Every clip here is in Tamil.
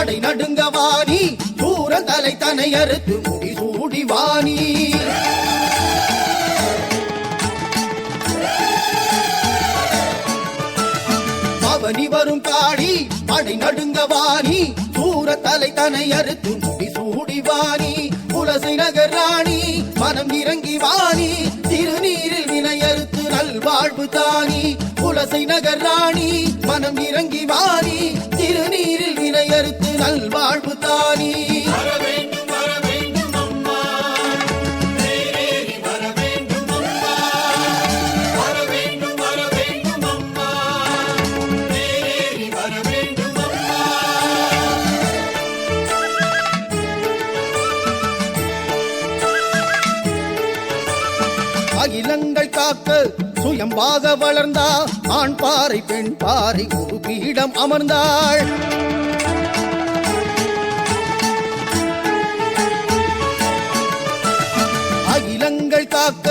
வரும் படை நடுங்க வாணி. தூர தலை தனை அறுத்து முடி சூடி வாணி. பவனி வரும் காடி படை நடுங்க வாணி. தூர தலை தனை அறுத்து முடி சூடி வாணி. புலசை நகர் ராணி மனம் இறங்கி வாணி. திருநீரில் வினையறுத்து நல்வாழ்வு தானி புலசை நகர் ராணி மனம் இறங்கி வாணி திருநீரில் வினையறுத்து நல்வாழ்வு தானி அகிலங்கள் காக்க சுயம்பாக வளர்ந்தா ஆண் பாறை பெண் பாறை ஒரு பீடம் அமர்ந்தாள். அகிலங்கள் காக்க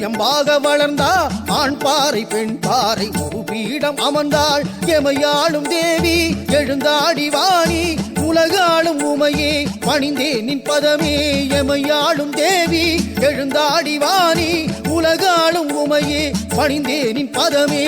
எம்பாக வளர்ந்தா ஆண் பாறை பெண் பாறை ஒரு பீடம் அமர்ந்தாள். எமையாளும் தேவி எழுந்தாடி வாணி உலகாளும் உமையே பணிந்தே நின் பதமே. எமையாளும் தேவி எழுந்தாடி வாணி உலகாளும் உமையே பணிந்தே நின் பதமே.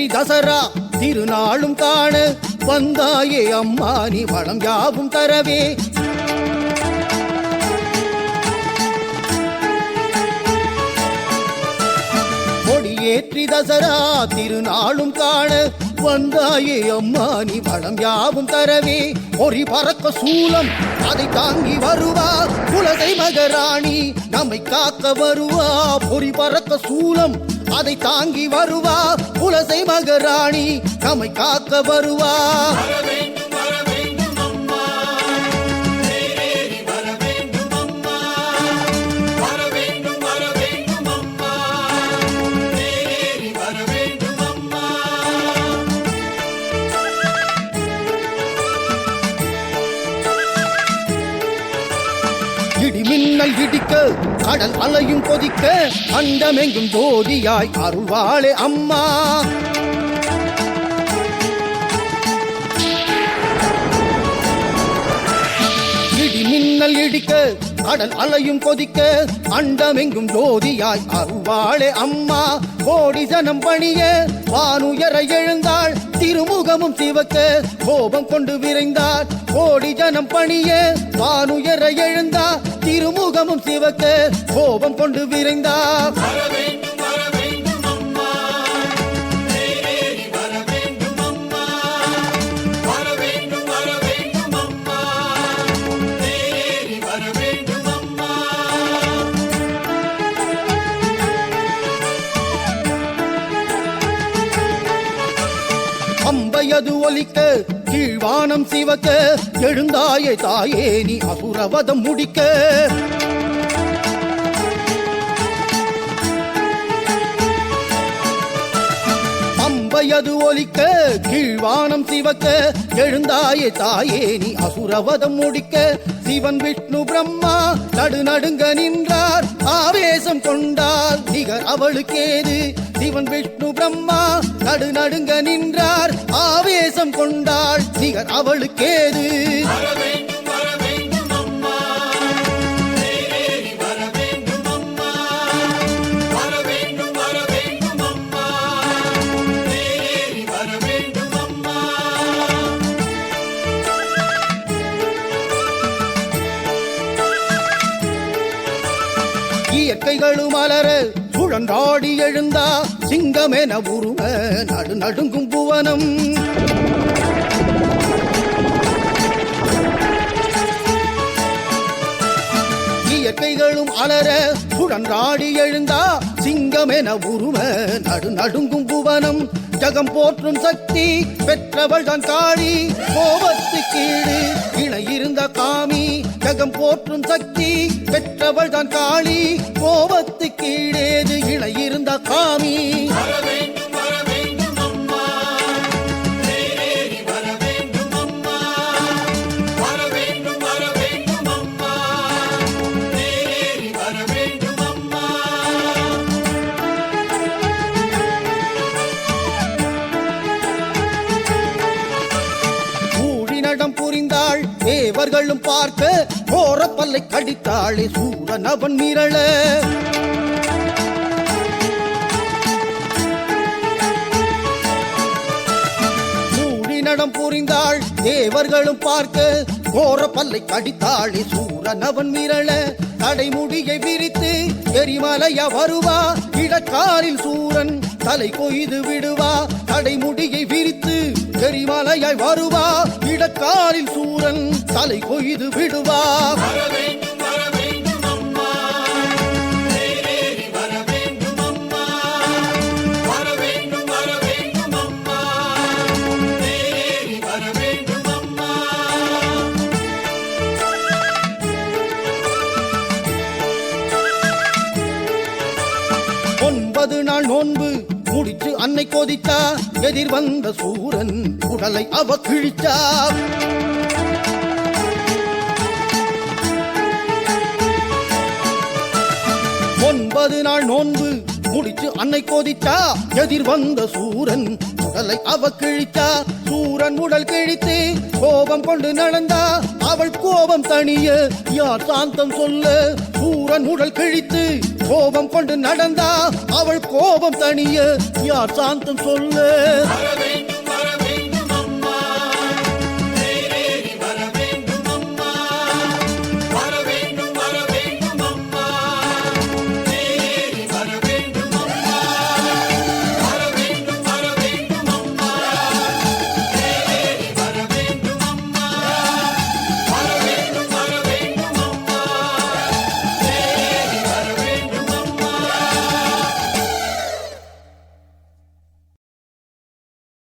கொடியேற்றி தசரா திருநாளும் காண வந்தாயே அம்மா நீ வளம் யாவும் தரவே. கொடியேற்றி தசரா திருநாளும் காண வந்தாயே அம்மா நீ வளம் யாவும் தரவே. ஒரு பறக்க சூலம் அதை தாங்கி வருவா. குலதை மகராணி நம்மை காக்க வருவா. பொறி பறக்க சூலம் அதை தாங்கி வருவா குலசை மகராணி நம்மை காக்க வருவா. இடி இடிக்க கடல் அலையும் கொதிக்க அண்டமெங்கும் ஜோதியாய் அருள்வாளே அம்மா. இடி மின்னல் இடிக்க கடல் அலையும் கொதிக்க அண்டமெங்கும் ஜோதியாய் அருள்வாளே அம்மா. கோடி ஜனம் பணிய வானுயர எழுந்தாள் திருமுகமும் சிவக்க கோபம் கொண்டு விரைந்தார். கோடி ஜனம் பணிய வானுயர எழுந்தார். திருமுகமும் சிவக்க கோபம் கொண்டு விரைந்தார். அம்பையது ஒலிக்க கீழ்வானம் சிவக்க எழுந்தாயே தாயே நீ அசுரவதம் முடிக்க. அம்பையது ஒலிக்க கீழ்வானம் சிவக்க எழுந்தாயே தாயே நீ அசுரவதம் முடிக்க. சிவன் விஷ்ணு பிரம்மா நடுநடுங்க நின்றார் ஆவேசம் கொண்டார் நிகர் அவளுக்கேது. சிவன் விஷ்ணு பிரம்மா நடுநடுங்க நின்றார் ஆவேசம் கொண்டாள் நிகர் அவளுக்கேது. இயற்கைகளும் மலர சுழன்றாடி எழுந்தா சிங்கமென உருவ நடு நடுங்கும் புவனம். இயற்கைகளும் அலர சுழன்றாடி எழுந்தா சிங்கமென உருவ நடு நடுங்கும் புவனம். ஜகம் போற்றும் சக்தி பெற்றவள் தான் காளி கோபத்து கீடு இணை இருந்த காமி. ஜகம் போற்றும் சக்தி பெற்றவள் தான் காளி கோப கீழேது இணை இருந்த காமி. வர வேண்டும் வர வேண்டும் கடித்தாளே தேரேறி வர வேண்டும் கன்னடம் புரிந்தாள். தேவர்களும் பார்க்க கோர பல்லை கடித்தாளே சூரன் அவன் மிரள தடைமுடியை விரித்து எரிமலைய வருவா? இடக்காரில் சூரன் தலை கொய்து விடுவா தடைமுடியை விரித்து எரிமலையாய் வருவா? இடக்காரில் சூரன் தலை கொய்து விடுவா? ஒன்பது நாள் நோன்பு முடிச்சு அன்னை கோதித்தா எதிர் வந்த சூரன் உடலை அவ கிழிச்சா ஒன்பது நாள் நோன்பு முடிச்சு அன்னை கோதித்தா எதிர் வந்த சூரன் உடலை அவ கிழித்தா. சூரன் உடல் கிழித்து கோபம் கொண்டு நடந்தா அவள் கோபம் தனிய யார் சாந்தம் சொல்ல? சூரன் உடல் கிழித்து கோபம் கொண்டு நடந்தா அவள் கோபம் தனிய யார் சாந்தம் சொல்லு.